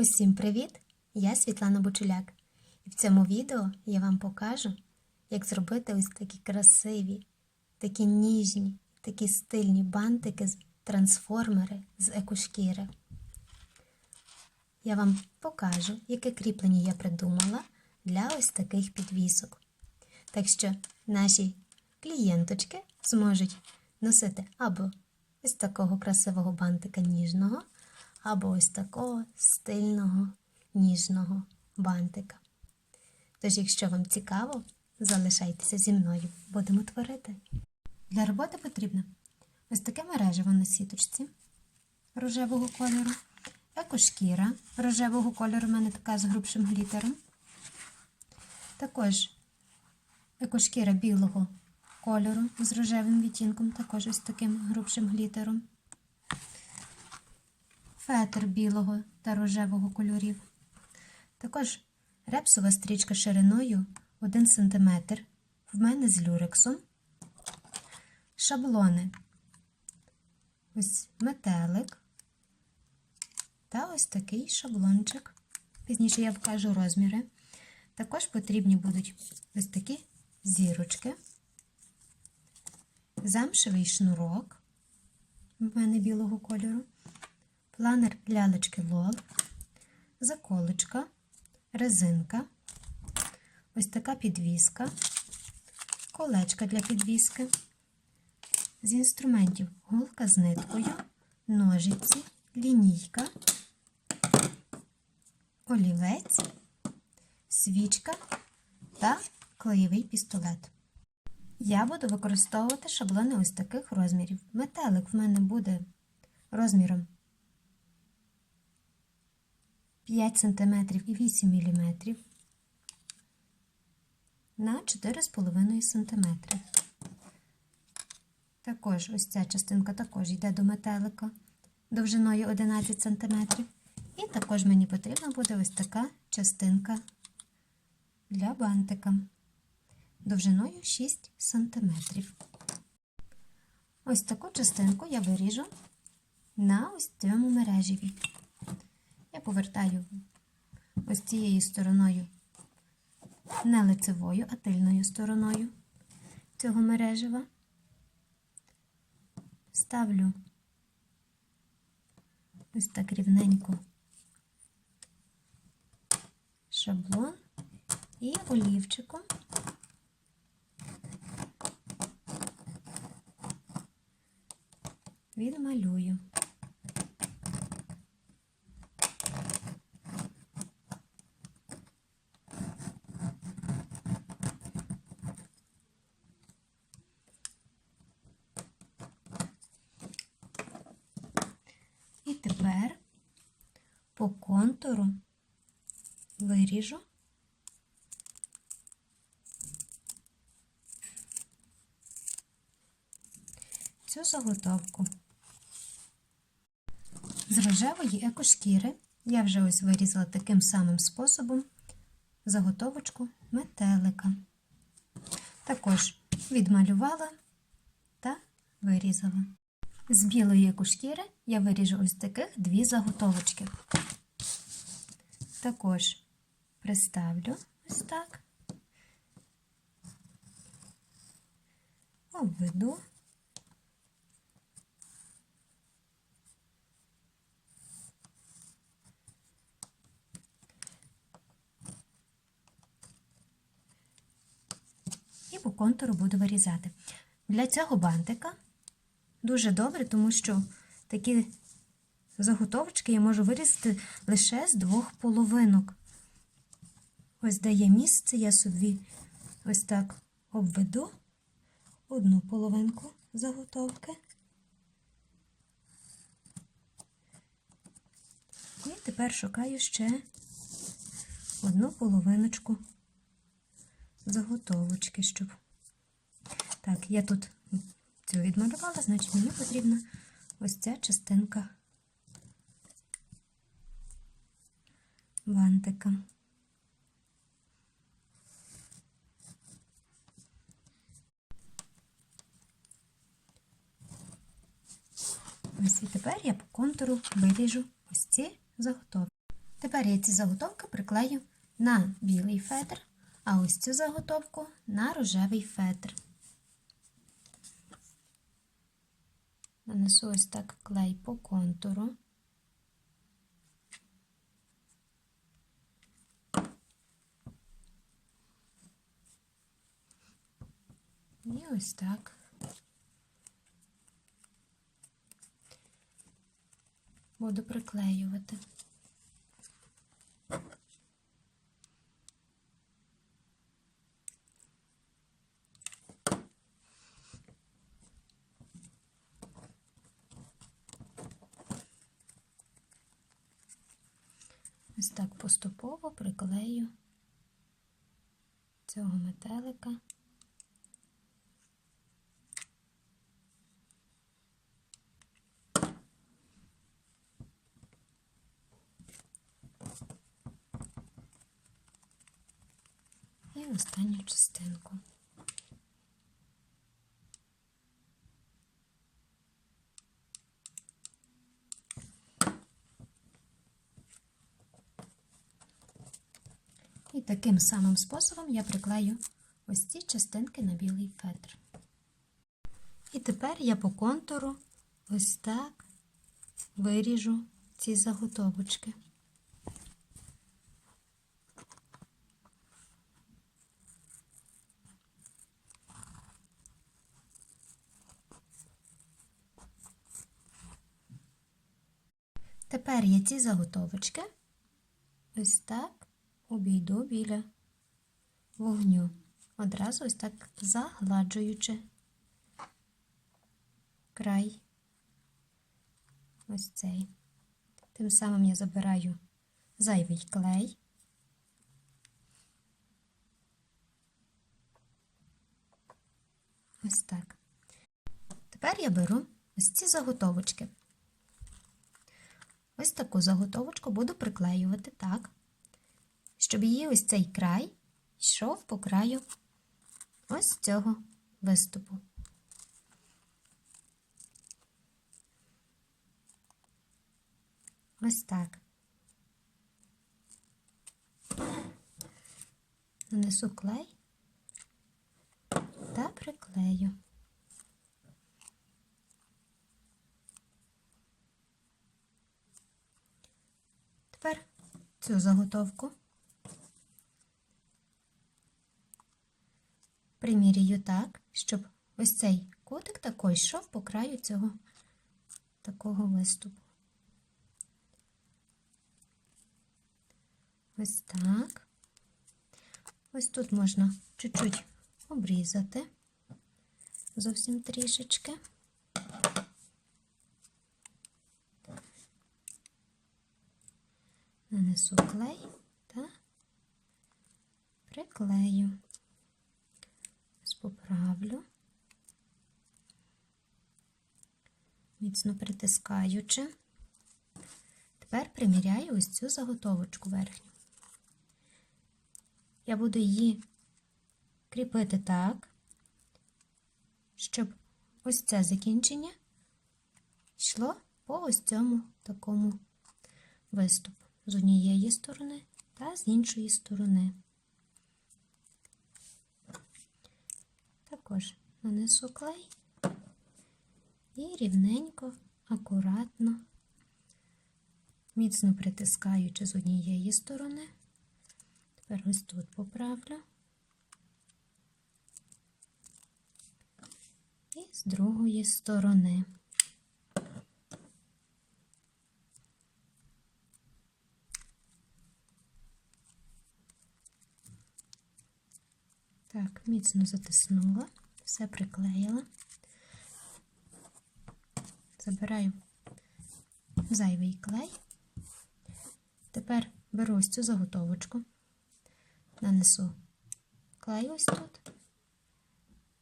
Усім привіт! Я Світлана Бучуляк. І в цьому відео я вам покажу, як зробити ось такі красиві, такі ніжні, такі стильні бантики з трансформери з екошкіри. Я вам покажу, яке кріплення я придумала для ось таких підвісок. Так що наші клієнточки зможуть носити або ось такого красивого бантика ніжного, або ось такого стильного ніжного бантика. Тож, якщо вам цікаво, залишайтеся зі мною, будемо творити. Для роботи потрібно ось таке мережево на сіточці рожевого кольору, екошкіра рожевого кольору, у мене така з грубшим глітером. Також екошкіра білого кольору з рожевим відтінком, також ось таким грубшим глітером. Фетр білого та рожевого кольорів. Також репсова стрічка шириною 1 см. В мене з люрексом. Шаблони. Ось метелик. Та ось такий шаблончик. Пізніше я вкажу розміри. Також потрібні будуть ось такі зірочки, замшевий шнурок, в мене білого кольору, планер лялечки лол, заколочка, резинка, ось така підвіска, колечка для підвіски, з інструментів голка з ниткою, ножиці, лінійка, олівець, свічка та клеєвий пістолет. Я буду використовувати шаблони ось таких розмірів. Метелик в мене буде розміром 5 см і 8 мм на 4,5 см. Також ось ця частинка також йде до метелика довжиною 11 см. І також мені потрібна буде ось така частинка для бантика довжиною 6 см. Ось таку частинку я виріжу на ось цьому мережеві. Я повертаю ось цією стороною, не лицевою, а тильною стороною цього мережева. Ставлю ось так рівненько шаблон і олівчиком відмалюю. І тепер по контуру виріжу цю заготовку. З рожевої екошкіри я вже ось вирізала таким самим способом заготовочку метелика. Також відмалювала та вирізала. З білої екошкіри я виріжу ось таких дві заготовочки. Також приставлю ось так, обведу. І по контуру буду вирізати. Для цього бантика дуже добре, тому що такі заготовочки я можу вирізати лише з двох половинок. Ось дає місце, я собі ось так обведу одну половинку заготовки. І тепер шукаю ще одну половиночку заготовочки, щоб. Так, я тут цю відмалювала, значить мені потрібна ось ця частинка бантика. Ось і тепер я по контуру виріжу ось ці заготовки. Тепер я ці заготовки приклею на білий фетр, а ось цю заготовку на рожевий фетр. Нанесу ось так клей по контуру. І ось так. Буду приклеювати. Ось так поступово приклею цього метелика. І останню частинку. І таким самим способом я приклею ось ці частинки на білий фетр. І тепер я по контуру ось так виріжу ці заготовочки. Тепер я ці заготовочки ось так обійду біля вогню, одразу ось так загладжуючи край ось цей. Тим самим я забираю зайвий клей. Ось так. Тепер я беру ось ці заготовочки. Ось таку заготовочку буду приклеювати так, щоб її ось цей край йшов по краю ось цього виступу. Ось так. Нанесу клей та приклею. Тепер цю заготовку примірюю так, щоб ось цей кутик такий йшов по краю цього такого виступу. Ось так. Ось тут можна чуть-чуть обрізати, зовсім трішечки. Нанесу клей та приклею. Ось поправлю, міцно притискаючи. Тепер приміряю ось цю заготовочку верхню. Я буду її кріпити так, щоб ось це закінчення йшло по ось цьому такому виступу з однієї сторони та з іншої сторони. Також нанесу клей і рівненько, акуратно, міцно притискаючи з однієї сторони. Тепер ось тут поправлю. І з другої сторони. Так, міцно затиснула, все приклеїла. Забираю зайвий клей. Тепер беру ось цю заготовочку нанесу клей ось тут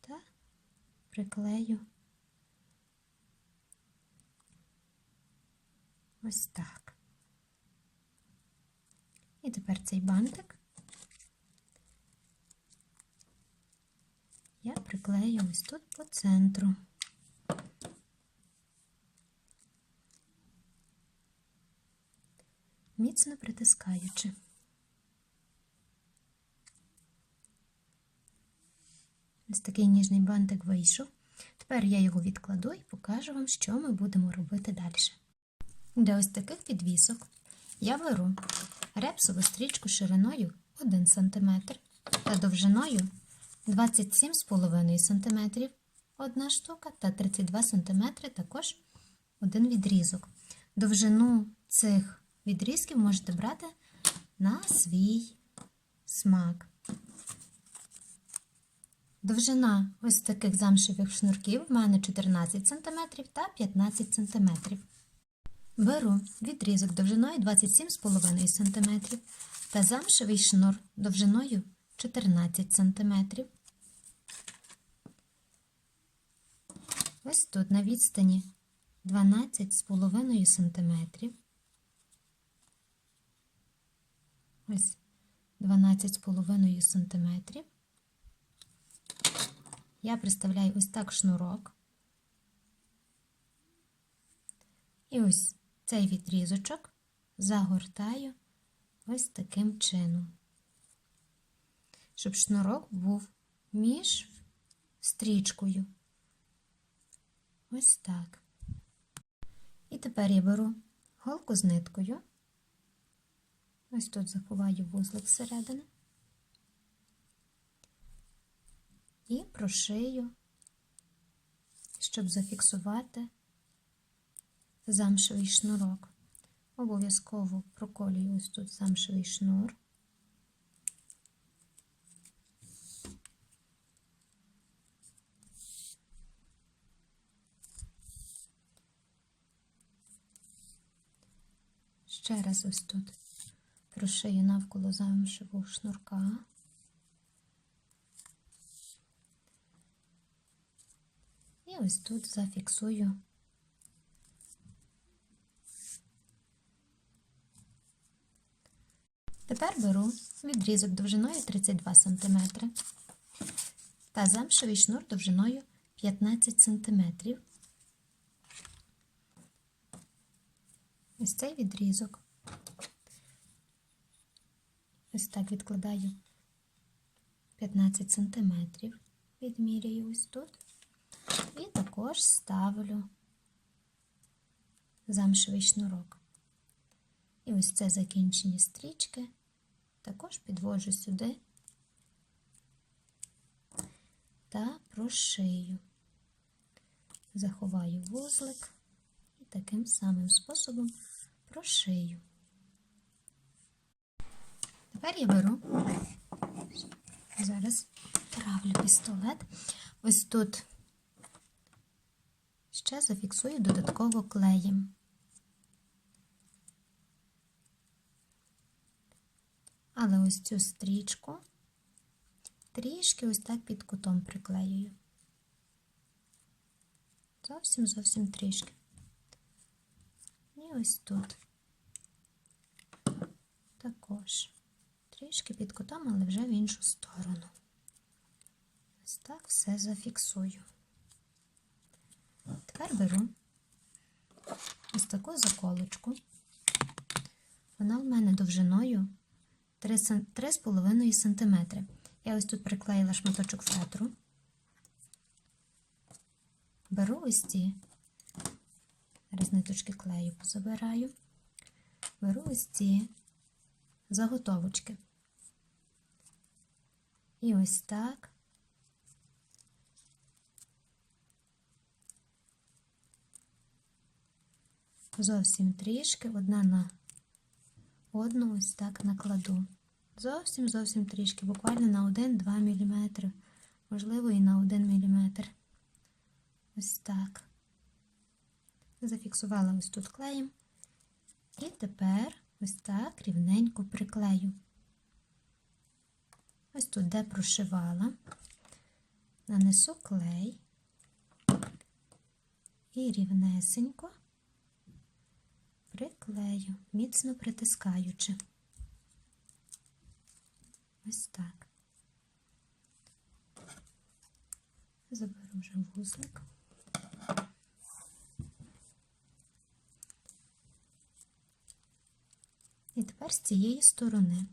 та приклею ось так. І тепер цей бантик я приклею ось тут по центру. міцно притискаючи. Ось такий ніжний бантик вийшов. Тепер я його відкладу і покажу вам, що ми будемо робити далі. Для ось таких підвісок я беру репсову стрічку шириною 1 см та довжиною 27,5 см одна штука та 32 см також один відрізок. Довжину цих відрізків можете брати на свій смак. Довжина ось таких замшевих шнурків в мене 14 см та 15 см. Беру відрізок довжиною 27,5 см та замшевий шнур довжиною 14 см. Ось тут на відстані 12,5 см. Ось 12,5 см. Я приставляю ось так шнурок. І ось цей відрізочок загортаю ось таким чином, щоб шнурок був між стрічкою. Ось так. І тепер я беру голку з ниткою. Ось тут заховаю вузлик зсередини. І прошию, щоб зафіксувати замшевий шнурок. Обов'язково проколюю ось тут замшевий шнур. Ще раз ось тут прошию навколо замшевого шнурка. І ось тут зафіксую Тепер беру відрізок довжиною 32 см та замшевий шнур довжиною 15 см. Ось цей відрізок. Ось так відкладаю 15 см, відміряю ось тут. І також ставлю замшевий шнурок. І ось це закінчення стрічки також підвожу сюди та прошию, заховаю вузлик і таким самим способом прошию. Тепер я беру, зараз травлю пістолет, ось тут ще зафіксую додатково клеєм. Але ось цю стрічку трішки ось так під кутом приклеюю. Зовсім зовсім трішки. І ось тут також трішки під кутом, але вже в іншу сторону. Ось так все зафіксую. Тепер беру ось таку заколочку. Вона в мене довжиною 3,5 см. Я ось тут приклеїла шматочок фетру. Беру ось ці, зараз ниточки клею позабираю, беру ось ці заготовочки. І ось так. Зовсім трішки одна на одну ось так накладу. Зовсім зовсім трішки, буквально на 1-2 мм, можливо, і на 1 мм. Ось так. Зафіксувала ось тут клеєм. І тепер ось так рівненько приклею. Ось тут, де прошивала, нанесу клей і рівнесенько приклею, міцно притискаючи. Ось так. Заберу вже вузлик. І тепер з цієї сторони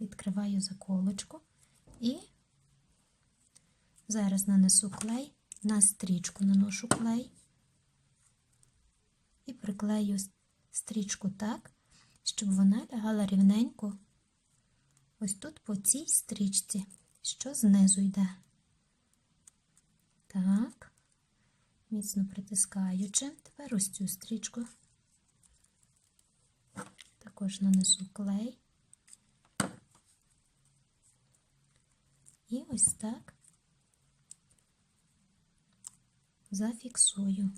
відкриваю заколочку і зараз нанесу клей, на стрічку наношу клей і приклею стрічку так, щоб вона лягала рівненько ось тут по цій стрічці, що знизу йде. Так, міцно притискаючи, тепер ось цю стрічку. Також нанесу клей. І ось так зафіксую.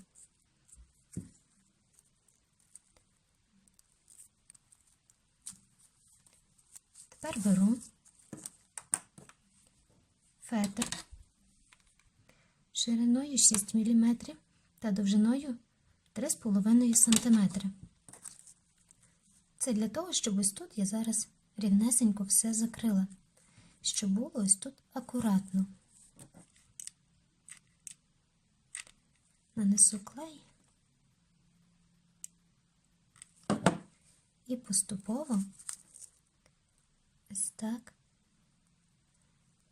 Тепер беру фетр шириною 6 мм та довжиною 3,5 см. Це для того, щоб ось тут я зараз рівнесенько все закрила, щоб було ось тут акуратно. Нанесу клей і поступово ось так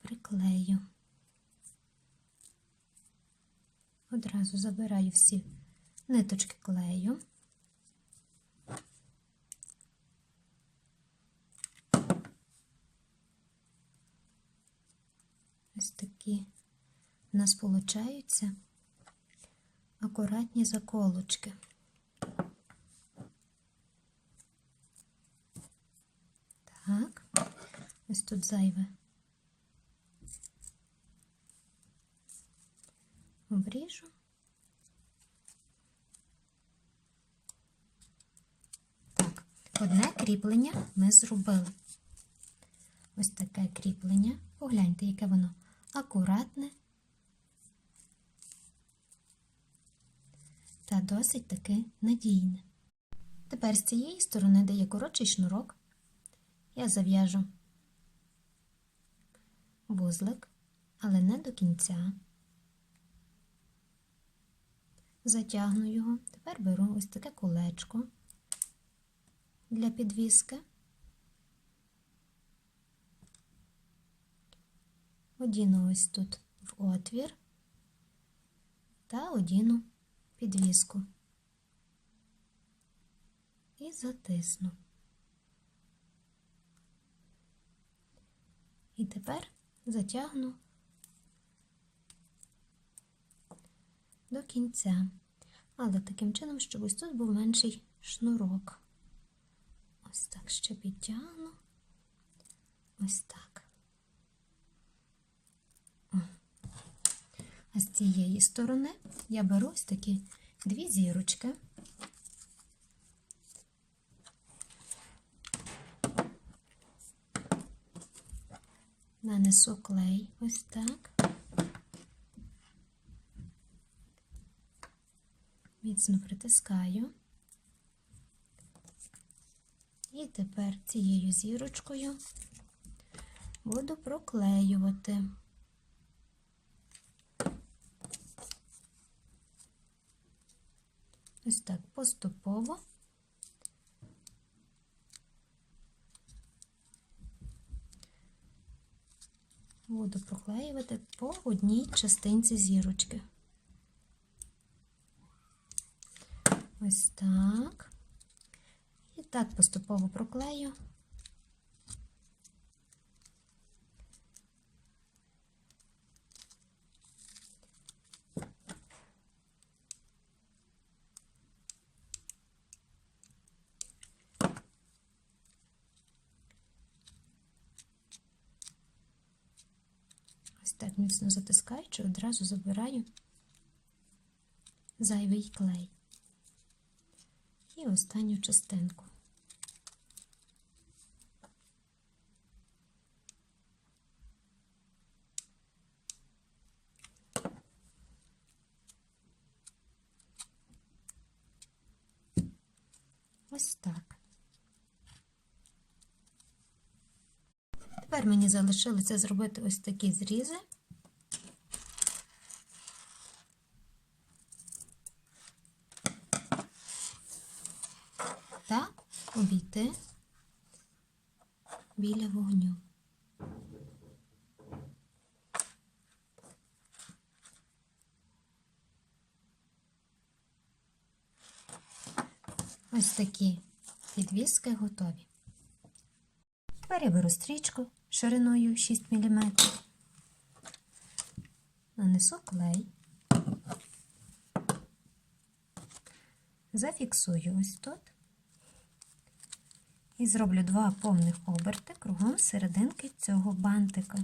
приклею. Одразу забираю всі ниточки клею. Ось такі у нас получаються акуратні заколочки. Так, ось тут зайве. Обріжу. Так, одне кріплення ми зробили. Ось таке кріплення. Погляньте, яке воно акуратне та досить таки надійне. Тепер з цієї сторони, де є коротший шнурок, я зав'яжу вузлик, але не до кінця. Затягну його. Тепер беру ось таке колечко для підвіски. Одіну ось тут в отвір та одіну підвіску і затисну. І тепер затягну до кінця, але таким чином, щоб ось тут був менший шнурок. Ось так ще підтягну, ось так. А з цієї сторони я беру ось такі дві зірочки. Нанесу клей ось так. Міцно притискаю. І тепер цією зірочкою буду проклеювати. Ось так поступово. Буду проклеювати по одній частинці зірочки. Ось так. І так поступово проклею. Ось так міцно затискаючи, одразу забираю зайвий клей і останню частинку. Ось так. Тепер мені залишилося зробити ось такі зрізи. та обійти біля вогню. Ось такі підвіски готові. Тепер я беру стрічку шириною 6 мм. Нанесу клей. Зафіксую ось тут. І зроблю два повних оберти кругом серединки цього бантика.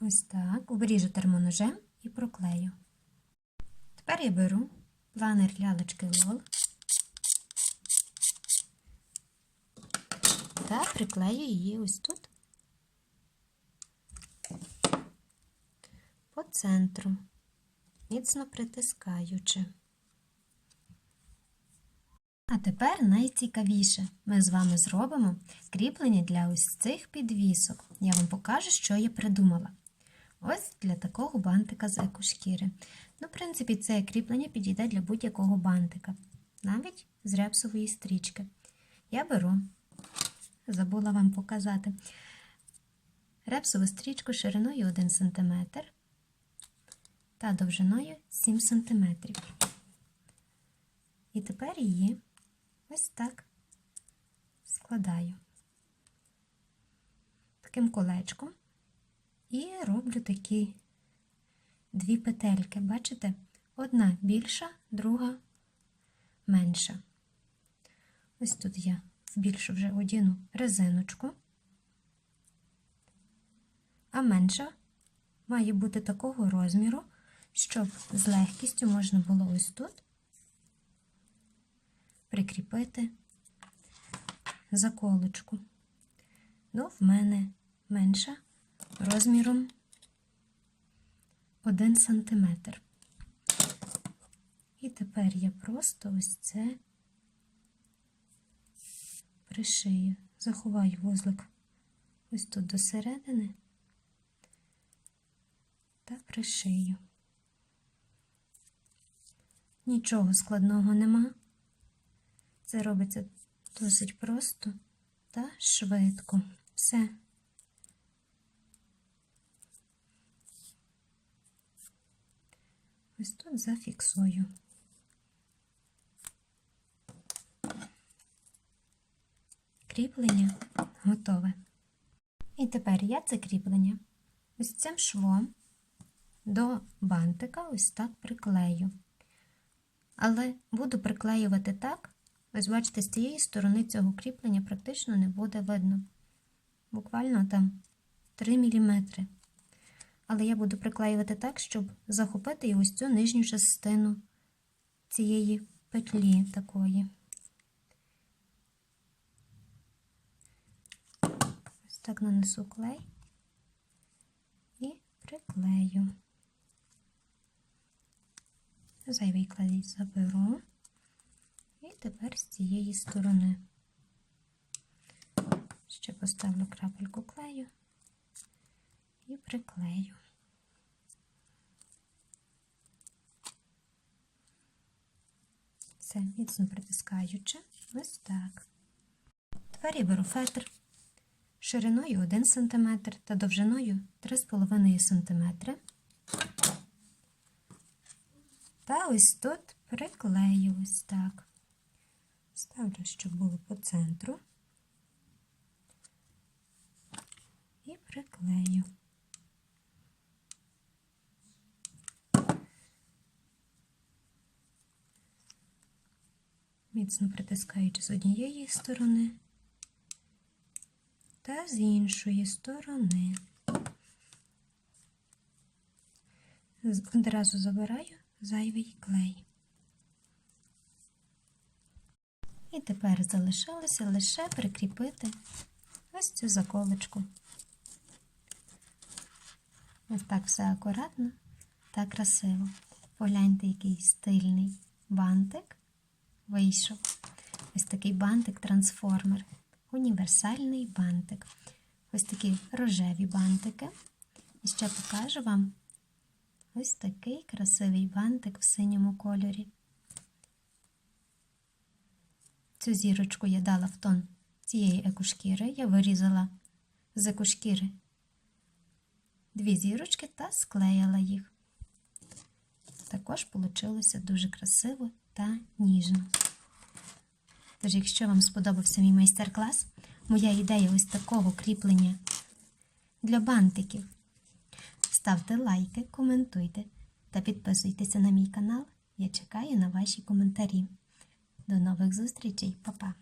Ось так. Обріжу термоножем і проклею. Тепер я беру планер лялечки Лол та приклею її ось тут по центру, міцно притискаючи. А тепер найцікавіше. Ми з вами зробимо кріплення для ось цих підвісок. Я вам покажу, що я придумала. Ось для такого бантика з екошкіри. Ну, в принципі, це кріплення підійде для будь-якого бантика, навіть з репсової стрічки. Я беру, забула вам показати, репсову стрічку шириною 1 см та довжиною 7 см. І тепер її ось так складаю таким колечком і роблю такі дві петельки. Бачите? Одна більша, друга менша. Ось тут я більшу вже одіну резиночку, а менша має бути такого розміру, щоб з легкістю можна було ось тут прикріпити заколочку. Ну, в мене менша розміром 1 см. І тепер я просто ось це пришию, заховаю вузлик ось тут до середини та пришию. Нічого складного нема. Це робиться досить просто та швидко. Все. Ось тут зафіксую. Кріплення готове. І тепер я це кріплення ось цим швом до бантика ось так приклею. Але буду приклеювати так, ось бачите, з цієї сторони цього кріплення практично не буде видно. Буквально там 3 мм. Але я буду приклеювати так, щоб захопити ось цю нижню частину цієї петлі такої. Ось так нанесу клей і приклею. Зайвий клей заберу. І тепер з цієї сторони ще поставлю крапельку клею і приклею. Все, міцно притискаючи, ось так. Тепер я беру фетр шириною 1 см та довжиною 3,5 см. Та ось тут приклею ось так. Ставлю, щоб було по центру. І приклею. Міцно притискаючи з однієї сторони та з іншої сторони. Одразу забираю зайвий клей. І тепер залишилося лише прикріпити ось цю заколочку. Ось так все акуратно та красиво. Погляньте, який стильний бантик вийшов. Ось такий бантик-трансформер. Універсальний бантик. Ось такі рожеві бантики. І ще покажу вам ось такий красивий бантик в синьому кольорі. Цю зірочку я дала в тон цієї екошкіри. Я вирізала з екошкіри дві зірочки та склеїла їх. Також вийшло дуже красиво та ніжно. Тож, якщо вам сподобався мій майстер-клас, моя ідея ось такого кріплення для бантиків, ставте лайки, коментуйте та підписуйтеся на мій канал. Я чекаю на ваші коментарі. До нових зустрічей, Па-па!